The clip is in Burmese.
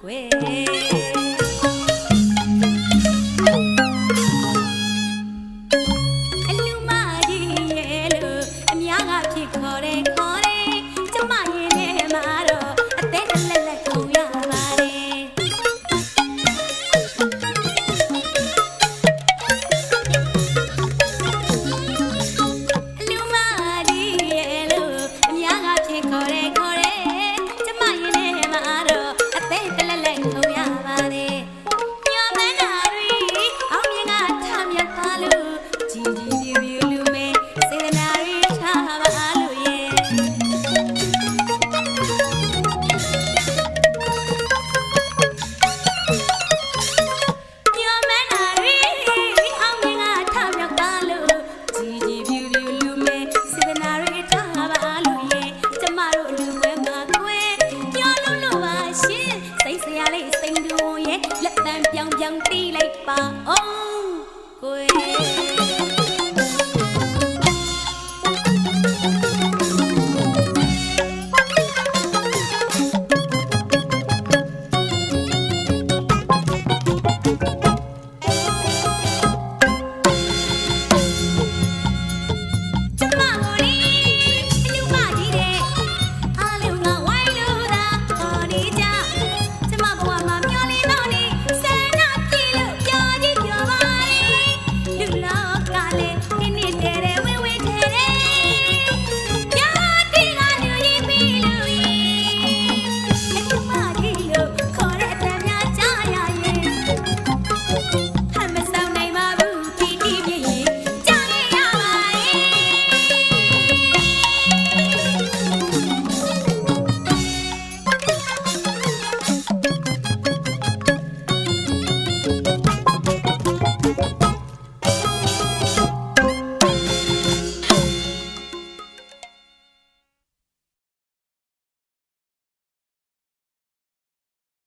归。 ကြောင့်တီးလိုက်ပါအောင်ကိုယ်